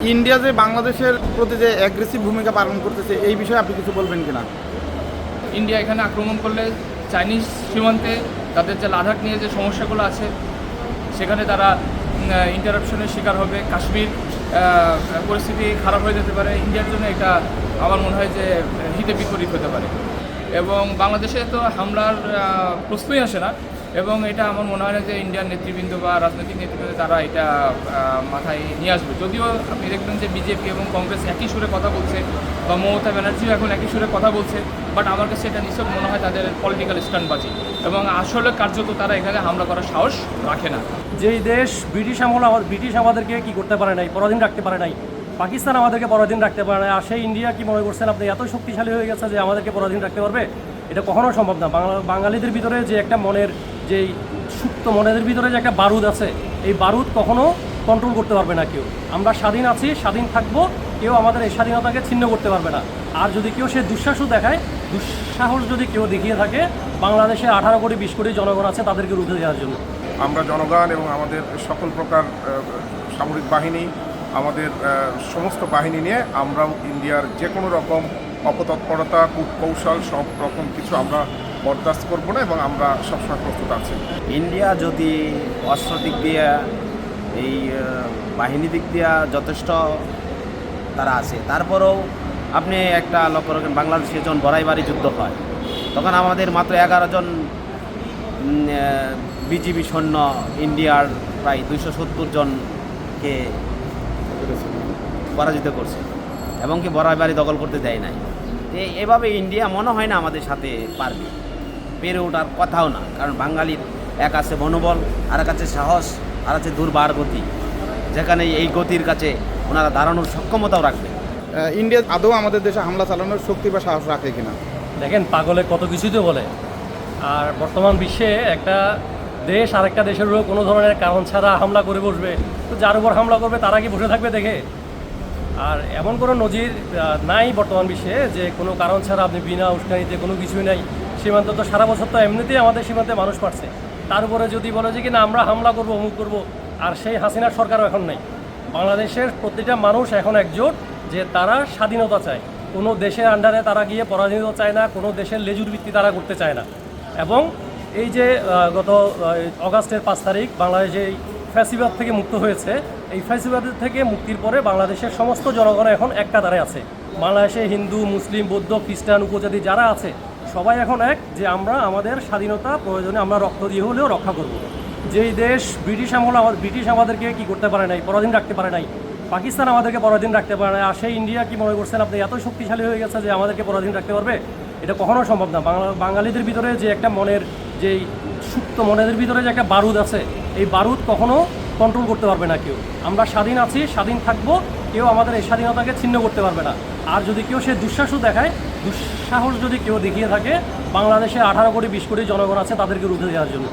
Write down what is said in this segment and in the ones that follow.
India যে বাংলাদেশের প্রতি যে অ্যাগ্রেসিভ ভূমিকা পালন করতেছে, এই বিষয়ে আপনি কিছু বলবেন কিনা? ইন্ডিয়া এখানে আক্রমণ করলে চাইনিজ সীমান্তে তাদের যে লাদাখ নিয়ে যে সমস্যাগুলো আছে, সেখানে তারা ইন্টারাপশনের শিকার হবে। কাশ্মীর পরিস্থিতি খারাপ হয়ে যেতে পারে। ইন্ডিয়ার জন্য এটা আমার মনে হয় যে হিতে বিপরীত হতে পারে। এবং বাংলাদেশে তো হামলার প্রশ্নই আসে না। এবং এটা আমার মনে হয় না যে ইন্ডিয়ান নেতৃবৃন্দ বা রাজনৈতিক নেতৃবৃন্দ তারা এটা মাথায় নিয়ে আসবে। যদিও আপনি দেখবেন যে বিজেপি এবং কংগ্রেস একই সুরে কথা বলছে বা মমতা ব্যানার্জিও এখন একই সুরে কথা বলছে বাট আমার কাছে এটা নিশ্চয় মনে হয় তাদের পলিটিক্যাল স্ট্যান্ডবাজি এবং আসলে কার্যত তারা এখানে হামলা করার সাহস রাখে না। যেই দেশ ব্রিটিশ আমল আমার ব্রিটিশ আমাদেরকে কি করতে পারে নাই, পরাধীন রাখতে পারে নাই, পাকিস্তান আমাদেরকে পরাধীন রাখতে পারে না আর সেই ইন্ডিয়া কি মনে করছেন আপনি, এত শক্তিশালী হয়ে গেছে যে আমাদেরকে পরাধীন রাখতে পারবে? এটা কখনো সম্ভব না। বাঙালিদের ভিতরে যে একটা মনের যেই সুপ্ত মনের ভিতরে যে একটা বারুদ আছে, এই বারুদ কখনো কন্ট্রোল করতে পারবে না কেউ। আমরা স্বাধীন আছি, স্বাধীন থাকব, কেউ আমাদের এই স্বাধীনতাকে ছিন্ন করতে পারবে না। আর যদি কেউ সে দুঃসাহস দেখায়, দুঃসাহস যদি কেউ দেখিয়ে থাকে, বাংলাদেশে আঠারো কোটি, বিশ কোটি জনগণ আছে তাদেরকে রুখে দেওয়ার জন্য। আমরা জনগণ এবং আমাদের সকল প্রকার সামরিক বাহিনী, আমাদের সমস্ত বাহিনী নিয়ে আমরাও ইন্ডিয়ার যে কোনো রকম অপতৎপরতা, কূটকৌশল, সব রকম কিছু আমরা বরদাস্ত করব না এবং আমরা সবসময় প্রস্তুত আছি। ইন্ডিয়া যদি অস্ত্র দিক দিয়ে, এই বাহিনী দিক দিয়ে যথেষ্ট তারা আছে। তারপরেও আপনি একটা লক্ষ্য রাখেন, বাংলাদেশে যখন বড়াইবাড়ি যুদ্ধ হয়, তখন আমাদের মাত্র এগারো জন বিজিবি সৈন্য ইন্ডিয়ার প্রায় দুইশো সত্তর জনকে পরাজিত করছে এবং কি বড়াইবাড়ি দখল করতে দেয় নাই। এভাবে ইন্ডিয়া মনে হয় না আমাদের সাথে পারবে। পেরে ওঠার কথাও না। কারণ বাঙালির এক আছে মনোবল আর এক আছে সাহস আর আছে দুর্বার গতি। যেখানে এই গতির কাছে ওনারা দাঁড়ানোর সক্ষমতাও রাখবে। ইন্ডিয়া আদৌ আমাদের দেশে হামলা চালানোর শক্তি বা সাহস রাখে কিনা? দেখেন পাগলে কত কিছুই তো বলে। আর বর্তমান বিশ্বে একটা দেশ আরেকটা দেশের উপর কোনো ধরনের কারণ ছাড়া হামলা করে বসবে। তো যার উপর হামলা করবে তারা কি বসে থাকবে দেখে? আর এমন কোনো নজির নাই বর্তমান বিশ্বে যে কোনো কারণ ছাড়া আপনি বিনা উস্কানিতে কোনো কিছুই নাই। সীমান্ত তো সারা বছর তো এমনিতেই আমাদের সীমান্তে মানুষ পারছে। তার উপরে যদি বলে যে কি না আমরা হামলা করব, অমুক করব, আর সেই হাসিনার সরকারও এখন নেই। বাংলাদেশের প্রতিটা মানুষ এখন একজোট যে তারা স্বাধীনতা চায়। কোনো দেশের আন্ডারে তারা গিয়ে পরাধীন চায় না, কোনো দেশের লেজুর ভিত্তি তারা করতে চায় না। এবং এই যে গত অগাস্টের পাঁচ তারিখ বাংলাদেশ এই ফ্যাসিবাদ থেকে মুক্ত হয়েছে। এই ফ্যাসিবাদের থেকে মুক্তির পরে বাংলাদেশের সমস্ত জনগণ এখন এক কাতারে আছে। বাংলাদেশে হিন্দু, মুসলিম, বৌদ্ধ, খ্রিস্টান, উপজাতি যারা আছে সবাই এখন এক যে আমরা আমাদের স্বাধীনতা প্রয়োজনে আমরা রক্ত দিয়ে হলেও রক্ষা করব। যেই দেশ ব্রিটিশ আমল আমার ব্রিটিশ আমাদেরকে কি করতে পারে নাই, পরাধীন রাখতে পারে নাই, পাকিস্তান আমাদেরকে পরাধীন রাখতে পারে না আর সেই ইন্ডিয়া কি মনে করছেন আপনি এত শক্তিশালী হয়ে গেছে যে আমাদেরকে পরাধীন রাখতে পারবে? এটা কখনো সম্ভব না। বাঙালিদের ভিতরে যে একটা মনের, যেই সুপ্ত মনের ভিতরে যে একটা বারুদ আছে, এই বারুদ কখনো কন্ট্রোল করতে পারবে না কেউ। আমরা স্বাধীন আছি, স্বাধীন থাকব, কেউ আমাদের এই স্বাধীনতাকে ছিন্ন করতে পারবে না। আর যদি কেউ সে দুঃসাহস দেখায় দুঃসাহস যদি কেউ দেখিয়ে থাকে, বাংলাদেশে আঠারো কোটি, বিশ কোটি জনগণ আছে তাদেরকে রুখে দেওয়ার জন্য।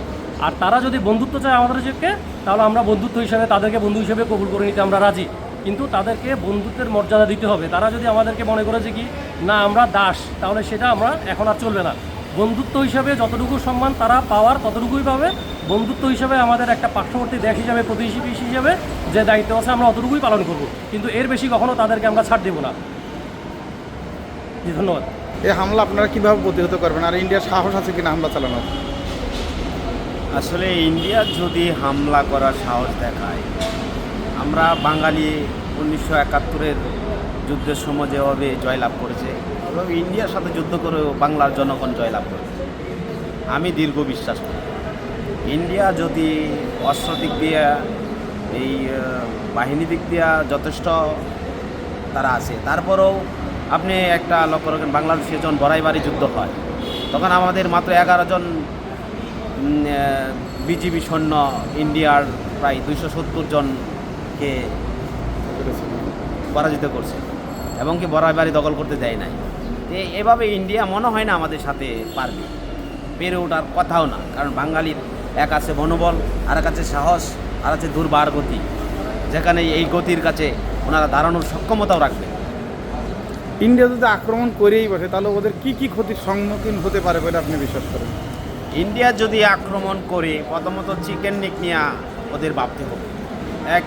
আর তারা যদি বন্ধুত্ব চায় আমাদেরকে তাহলে আমরা বন্ধুত্ব হিসেবে, তাদেরকে বন্ধু হিসেবে কবুল করে নিতে আমরা রাজি। কিন্তু তাদেরকে বন্ধুত্বের মর্যাদা দিতে হবে। তারা যদি আমাদেরকে মনে করে যে কি, না, আমরা দাস তাহলে সেটা আমরা এখন আর চলবে না। বন্ধুত্ব হিসাবে যতটুকু সম্মান তারা পাওয়ার ততটুকুই পাবে। বন্ধুত্ব হিসাবে আমাদের একটা পার্শ্ববর্তী দেশ হিসাবে, প্রতিবেশী হিসাবে যে দায়িত্ব আছে, আমরা অতটুকুই পালন করব। কিন্তু এর বেশি কখনো তাদেরকে আমরা ছাড় দেবো না। ধন্যবাদ এই হামলা আপনারা কীভাবে প্রতিহত করবেন? আর ইন্ডিয়ার সাহস আছে কিনা হামলা চালানোর? আসলে ইন্ডিয়া যদি হামলা করার সাহস দেখায় আমরা বাঙালি উনিশশো একাত্তরের যুদ্ধের সময় যেভাবে জয়লাভ করেছে এবং ইন্ডিয়ার সাথে যুদ্ধ করেও বাংলার জনগণ জয়লাভ করেছে আমি দীর্ঘ বিশ্বাস করি। ইন্ডিয়া যদি অস্ত্র দিক দিয়ে এই বাহিনী দিক দিয়ে যথেষ্ট তারা আছে তারপরেও আপনি একটা লক্ষ্য রাখেন, বাংলাদেশে যখন বড়াইবাড়ি যুদ্ধ হয়, তখন আমাদের মাত্র এগারো জন বিজিবি সৈন্য ইন্ডিয়ার প্রায় দুইশো সত্তর জনকে পরাজিত করছে এবং কি বড়াইবাড়ি দখল করতে দেয় নাই। এভাবে ইন্ডিয়া মনে হয় না আমাদের সাথে পারবে। পেরে ওঠার কথাও না, কারণ বাঙালির এক আছে মনোবল, আর এক আছে সাহস, আর আছে দুর্বার গতি। যেখানে এই গতির কাছে ওনারা দাঁড়ানোর সক্ষমতাও রাখবে। ইন্ডিয়া যদি আক্রমণ করেই বসে, তাহলে ওদের কি কি ক্ষতির সম্মুখীন হতে পারে বলে আপনি বিশ্বাস করেন? ইন্ডিয়া যদি আক্রমণ করে, প্রথমত চিকেন নিক নিয়ে ওদের ভাবতে হবে। এক,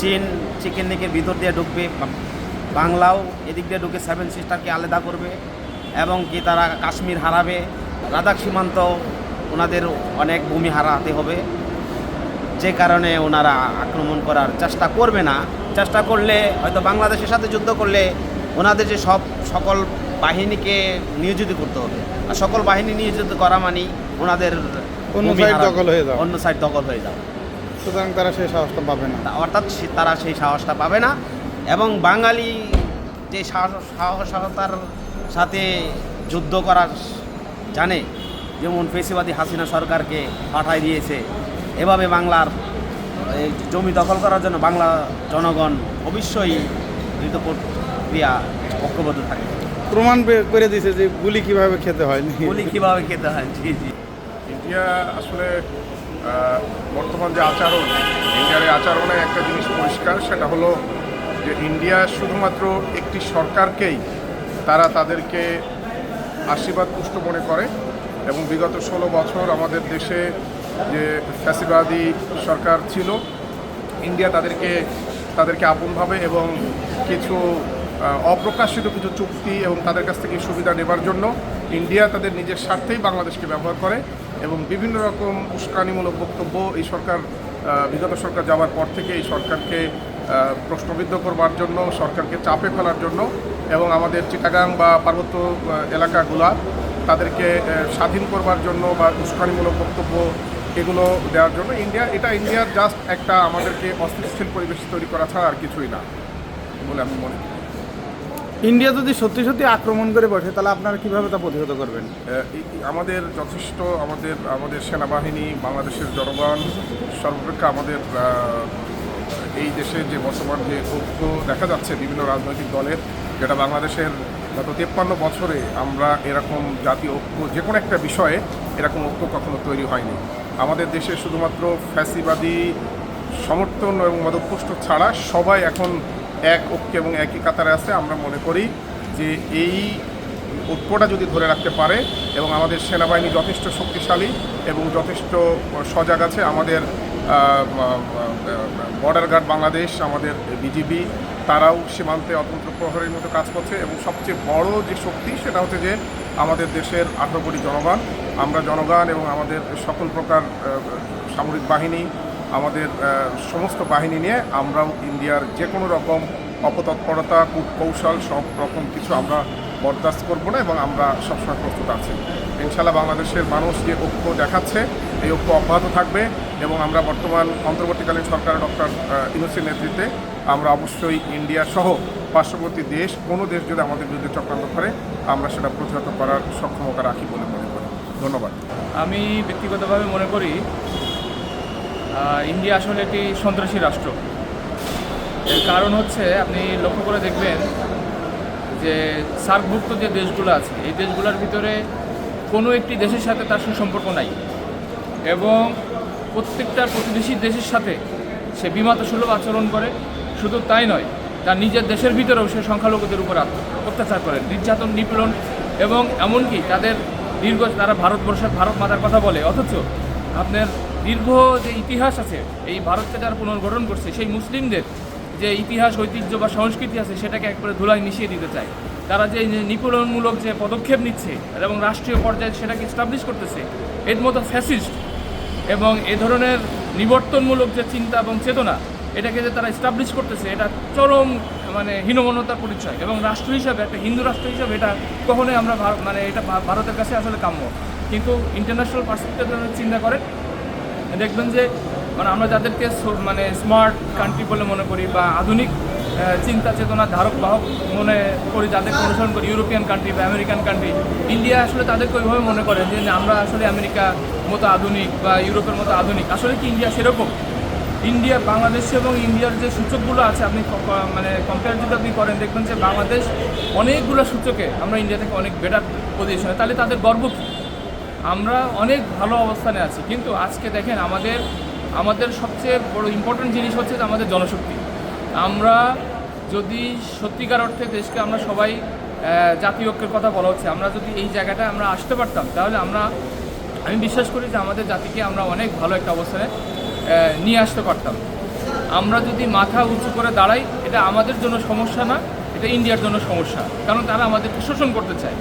চীন চিকেন নেকের ভিতর দিয়ে ঢুকবে বাংলাও এদিক দিয়ে ঢুকে সেভেন সিস্টারকে আলাদা করবে, এবং কি তারা কাশ্মীর হারাবে, লাদাখ সীমান্ত ওনাদের অনেক ভূমি হারাতে হবে। যে কারণে ওনারা আক্রমণ করার চেষ্টা করবে না। চেষ্টা করলে হয়তো বাংলাদেশের সাথে যুদ্ধ করলে ওনাদের যে সব সকল বাহিনীকে নিয়োজিত করতে হবে আর সকল বাহিনী নিয়োজিত করা মানেই ওনাদের অন্য হারাবে। দখল হয়ে যাবে। অন্য সাইড দখল হয়ে যাবে সুতরাং তারা সেই সাহসটা পাবে না অর্থাৎ তারা সেই সাহসটা পাবে না এবং বাঙালি যে সাহস- সাহসতার সাথে যুদ্ধ করার জানে যেমন পেশিবাদী হাসিনা সরকারকে পাঠাই দিয়েছে এভাবে বাংলার এই জমি দখল করার জন্য বাংলা জনগণ অবশ্যই প্রক্রিয়া ঐক্যবদ্ধ থাকে। প্রমাণ করে দিয়েছে যে গুলি কীভাবে খেতে হয়। গুলি কীভাবে খেতে হয় জি জি। ইন্ডিয়া আসলে বর্তমান যে আচরণ ইন্ডিয়ার এই আচরণে একটা জিনিস পরিষ্কার সেটা হলো যে ইন্ডিয়া শুধুমাত্র একটি সরকারকেই তারা তাদেরকে আশীর্বাদ পুষ্ট মনে করে এবং বিগত ষোলো বছর আমাদের দেশে যে ফ্যাসিবাদী সরকার ছিল ইন্ডিয়া তাদেরকে তাদেরকে আপনভাবে এবং কিছু অপ্রকাশিত কিছু চুক্তি এবং তাদের কাছ থেকে সুবিধা নেবার জন্য ইন্ডিয়া তাদের নিজের স্বার্থেই বাংলাদেশকে ব্যবহার করে এবং বিভিন্ন রকম উস্কানিমূলক বক্তব্য এই সরকার বিগত সরকার যাওয়ার পর থেকে এই সরকারকে প্রশ্নবিদ্ধ করবার জন্য, সরকারকে চাপে ফেলার জন্য এবং আমাদের চিটাগাং বা পার্বত্য এলাকাগুলা তাদেরকে স্বাধীন করবার জন্য বা উস্কানিমূলক বক্তব্য এগুলো দেওয়ার জন্য ইন্ডিয়া, এটা ইন্ডিয়ার জাস্ট একটা আমাদেরকে অস্থিতিশীল পরিবেশ তৈরি করা ছাড়া আর কিছুই না বলে আমি মনে করি। ইন্ডিয়া যদি সত্যি সত্যি আক্রমণ করে বসে, তাহলে আপনারা কীভাবে তা প্রতিহত করবেন? আমাদের যথেষ্ট আমাদের আমাদের সেনাবাহিনী, বাংলাদেশের জনগণ, সর্বাপেক্ষা আমাদের এই দেশে যে বর্তমান যে ঐক্য দেখা যাচ্ছে বিভিন্ন রাজনৈতিক দলের, যেটা বাংলাদেশের গত তেপ্পান্ন বছরে আমরা এরকম জাতীয় ঐক্য, যে কোনো একটা বিষয়ে এরকম ঐক্য কখনো তৈরি হয়নি। আমাদের দেশে শুধুমাত্র ফ্যাসিবাদী সমর্থন এবং মদতপুষ্ট ছাড়া সবাই এখন এক ঐক্য এবং একই কাতারে আছে, আমরা মনে করি যে এই ঐক্যটা যদি ধরে রাখতে পারে এবং আমাদের সেনাবাহিনী যথেষ্ট শক্তিশালী এবং যথেষ্ট সজাগ আছে, আমাদের বর্ডার গার্ড বাংলাদেশ, আমাদের বিজিবি তারাও সীমান্তে অতন্ত্র প্রহরের মতো কাজ করছে এবং সবচেয়ে বড় যে শক্তি সেটা হচ্ছে যে আমাদের দেশের আঠারো কোটি জনগণ। আমরা জনগণ এবং আমাদের সকল প্রকার সামরিক বাহিনী আমাদের সমস্ত বাহিনী নিয়ে আমরাও ইন্ডিয়ার যে কোনো রকম অপতৎপরতা, কূটকৌশল, সব রকম কিছু আমরা বরদাস্ত করব না এবং আমরা সবসময় প্রস্তুত আছি। ইনশাল্লাহ বাংলাদেশের মানুষ যে ঐক্য দেখাচ্ছে, এই ঐক্য অব্যাহত থাকবে এবং আমরা বর্তমান অন্তর্বর্তীকালীন সরকার ডক্টর ইউনুসের নেতৃত্বে আমরা অবশ্যই ইন্ডিয়া সহ পার্শ্ববর্তী দেশ, কোনো দেশ যদি আমাদের বিরুদ্ধে চক্রান্ত করে, আমরা সেটা প্রতিহত করার সক্ষমতা রাখি বলে মনে করি। ধন্যবাদ। আমি ব্যক্তিগতভাবে মনে করি ইন্ডিয়া আসলে একটি সন্ত্রাসী রাষ্ট্র। এর কারণ হচ্ছে, আপনি লক্ষ্য করে দেখবেন যে সার্কভুক্ত যে দেশগুলো আছে, এই দেশগুলোর ভিতরে কোনো একটি দেশের সাথে তার সুসম্পর্ক নাই এবং প্রত্যেকটা প্রতিবেশী দেশের সাথে সে বিমাত সুলভ আচরণ করে। শুধু তাই নয়, তার নিজের দেশের ভিতরেও সে সংখ্যালঘুদের উপর অত্যাচার করে, নির্যাতন, নিপীড়ন এবং এমনকি তাদের দীর্ঘ, তারা ভারতবর্ষের ভারত মাতার কথা বলে, অথচ আপনার দীর্ঘ যে ইতিহাস আছে, এই ভারতকে যারা পুনর্গঠন করছে, সেই মুসলিমদের যে ইতিহাস, ঐতিহ্য বা সংস্কৃতি আছে, সেটাকে একবারে ধুলায় মিশিয়ে দিতে চায়। তারা যে নিপীড়নমূলক যে পদক্ষেপ নিচ্ছে এবং রাষ্ট্রীয় পর্যায়ে সেটাকে স্টাবলিশ করতেছে, এর মতো ফ্যাসিস্ট এবং এ ধরনের নিবর্তনমূলক যে চিন্তা এবং চেতনা, এটাকে যে তারা স্টাবলিশ করতেছে, এটা চরম মানে হীনমনতার পরিচয় এবং রাষ্ট্র হিসাবে, একটা হিন্দু রাষ্ট্র হিসাবে এটা কখনোই আমরা মানে এটা ভারতের কাছে আসলে কাম্য। কিন্তু ইন্টারন্যাশনাল পার্সপেক্টিভ চিন্তা করেন দেখবেন যে মানে আমরা যাদেরকে মানে স্মার্ট কান্ট্রি বলে মনে করি বা আধুনিক চিন্তা চেতনা ধারক বাহক মনে করি, যাদেরকে অনুসরণ করি ইউরোপিয়ান কান্ট্রি বা আমেরিকান কান্ট্রি ইন্ডিয়া আসলে তাদেরকে ওইভাবে মনে করে যে আমরা আসলে আমেরিকা মতো আধুনিক বা ইউরোপের মতো আধুনিক। আসলে কি ইন্ডিয়া সেরকম? ইন্ডিয়া বাংলাদেশ এবং ইন্ডিয়ার যে সূচকগুলো আছে, আপনি মানে কম্পেয়ার যদি আপনি করেন, দেখবেন যে বাংলাদেশ অনেকগুলো সূচকে, আমরা ইন্ডিয়া থেকে অনেক বেটার পজিশনে তাহলে তাদের গর্ব কী? আমরা অনেক ভালো অবস্থানে আছি। কিন্তু আজকে দেখেন আমাদের আমাদের সবচেয়ে বড় ইম্পর্টেন্ট জিনিস হচ্ছে যে আমাদের জনশক্তি। আমরা যদি সত্যিকার অর্থে দেশকে আমরা সবাই জাতীয় ঐক্যের কথা বলা হচ্ছে, আমরা যদি এই জায়গাটায় আমরা আসতে পারতাম, তাহলে আমরা, আমি বিশ্বাস করি যে আমাদের জাতিকে আমরা অনেক ভালো একটা অবস্থানে নিয়ে আসতে পারতাম। আমরা যদি মাথা উঁচু করে দাঁড়াই, এটা আমাদের জন্য সমস্যা না, এটা ইন্ডিয়ার জন্য সমস্যা, কারণ তারা আমাদেরকে শোষণ করতে চায়।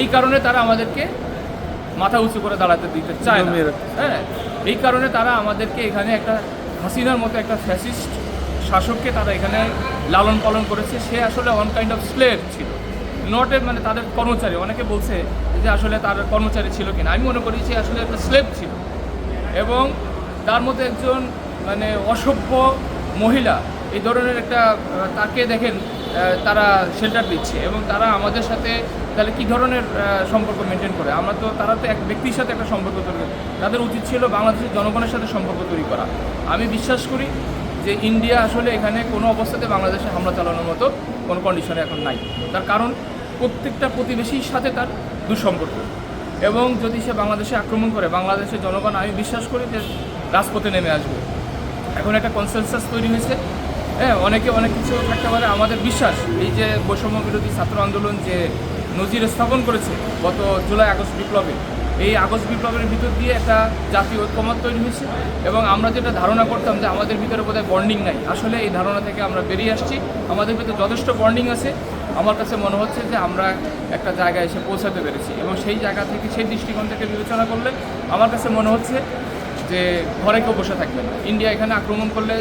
এই কারণে তারা আমাদেরকে মাথা উঁচু করে দাঁড়াতে দিতে চায় না। হ্যাঁ এই কারণে তারা আমাদেরকে এখানে একটা হাসিনার মতো একটা ফ্যাসিস্ট শাসককে তারা এখানে লালন পালন করেছে। সে আসলে অন কাইন্ড অফ স্লেভ ছিল। নট এ মানে তাদের কর্মচারী। অনেকে বলছে যে আসলে তার কর্মচারী ছিল কিনা। আমি মনে করি যে আসলে একটা স্লেভ ছিল। এবং তার মধ্যে একজন মানে অসভ্য মহিলা এই ধরনের একটা তাকে দেখেন তারা শেল্টার দিচ্ছে। এবং তারা আমাদের সাথে তাহলে কী ধরনের সম্পর্ক মেনটেন করে? আমরা তো, তারা তো এক ব্যক্তির সাথে একটা সম্পর্ক তৈরি করে। তাদের উচিত ছিল বাংলাদেশের জনগণের সাথে সম্পর্ক তৈরি করা। আমি বিশ্বাস করি যে ইন্ডিয়া আসলে এখানে কোনো অবস্থাতে বাংলাদেশে হামলা চালানোর মতো কোনো কন্ডিশনে এখন নাই। তার কারণ, প্রত্যেকটা প্রতিবেশীর সাথে তার দুঃসম্পর্ক। এবং যদি সে বাংলাদেশে আক্রমণ করে, বাংলাদেশের জনগণ, আমি বিশ্বাস করি যে রাজপথে নেমে আসবে। এখন একটা কনসেনসাস তৈরি হয়েছে। হ্যাঁ অনেকে অনেক কিছু থাকতে পারে। আমাদের বিশ্বাস, এই যে বৈষম্য বিরোধী ছাত্র আন্দোলন যে নজির স্থাপন করেছে গত জুলাই আগস্ট বিপ্লবে। এই আগস্ট বিপ্লবের ভিতর দিয়ে একটা জাতীয় ঐক্যমত তৈরি হয়েছে এবং আমরা যেটা ধারণা করতাম যে আমাদের ভিতরে বোধহয় বন্ডিং নাই। আসলে এই ধারণা থেকে আমরা বেরিয়ে আসছি। আমাদের ভিতরে যথেষ্ট বন্ডিং আছে। আমার কাছে মনে হচ্ছে যে আমরা একটা জায়গায় এসে পৌঁছাতে পেরেছি এবং সেই জায়গা থেকে, সেই দৃষ্টিকোণ থেকে বিবেচনা করলে আমার কাছে মনে হচ্ছে যে ঘরে কেউ বসে থাকবে না। ইন্ডিয়া এখানে আক্রমণ করলে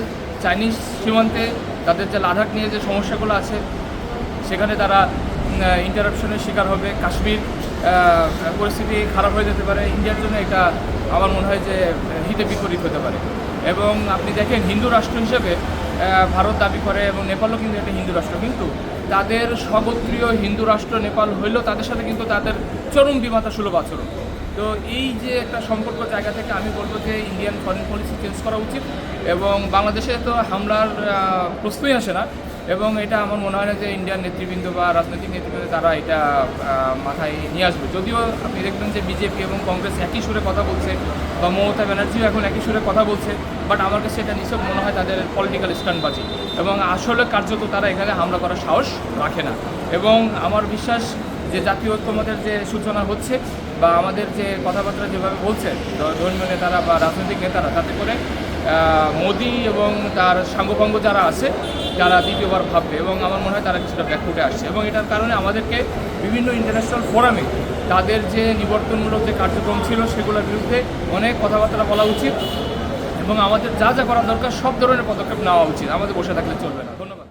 চাইনিজ সীমান্তে তাদের যে লাদাখ নিয়ে যে সমস্যাগুলো আছে, সেখানে তারা ইন্টারাপশনের শিকার হবে। কাশ্মীর পরিস্থিতি খারাপ হয়ে যেতে পারে। ইন্ডিয়ার জন্য এটা আমার মনে হয় যে, হিতে বিপরীত হতে পারে। এবং আপনি দেখেন, হিন্দু রাষ্ট্র হিসেবে ভারত দাবি করে এবং নেপালও কিন্তু একটা হিন্দু রাষ্ট্র। কিন্তু তাদের স্বগোত্রীয় হিন্দু রাষ্ট্র নেপাল হইলেও তাদের সাথে কিন্তু তাদের চরম বিমাতা সুলভ আচরণ। তো এই যে একটা সম্পর্ক জায়গা থেকে আমি বলব যে ইন্ডিয়ান ফরেন পলিসি চেঞ্জ করা উচিত এবং বাংলাদেশে তো হামলার প্রশ্নই আসে না এবং এটা আমার মনে হয় না যে ইন্ডিয়ান নেতৃবৃন্দ বা রাজনৈতিক নেতৃবৃন্দ তারা এটা মাথায় নিয়ে আসবে। যদিও আপনি দেখবেন যে বিজেপি এবং কংগ্রেস একই সুরে কথা বলছে বা মমতা ব্যানার্জিও এখন একই সুরে কথা বলছে বাট আমার কাছে এটা নিশ্চয় মনে হয় তাদের পলিটিক্যাল স্ট্যান্ডবাজি এবং আসলে কার্যত তারা এখানে হামলা করার সাহস রাখে না। এবং আমার বিশ্বাস যে জাতীয় ঐক্যমতের যে সূচনা হচ্ছে বা আমাদের যে কথাবার্তা যেভাবে বলছে দ- ধর্মীয় নেতারা বা রাজনৈতিক নেতারা, তাতে করে মোদি এবং তার সাঙ্গপাঙ্গ যারা আছে যারা দ্বিতীয়বার ভাববে এবং আমার মনে হয় তারা কিছুটা ব্যাকফুটে আসছে এবং এটার কারণে আমাদেরকে বিভিন্ন ইন্টারন্যাশনাল ফোরামে তাদের যে নিবর্তনমূলক যে কার্যক্রম ছিল সেগুলোর বিরুদ্ধে অনেক কথাবার্তা বলা উচিত এবং আমাদের যা যা করা দরকার সব ধরনের পদক্ষেপ নেওয়া উচিত। আমাদের বসে থাকলে চলবে না। ধন্যবাদ।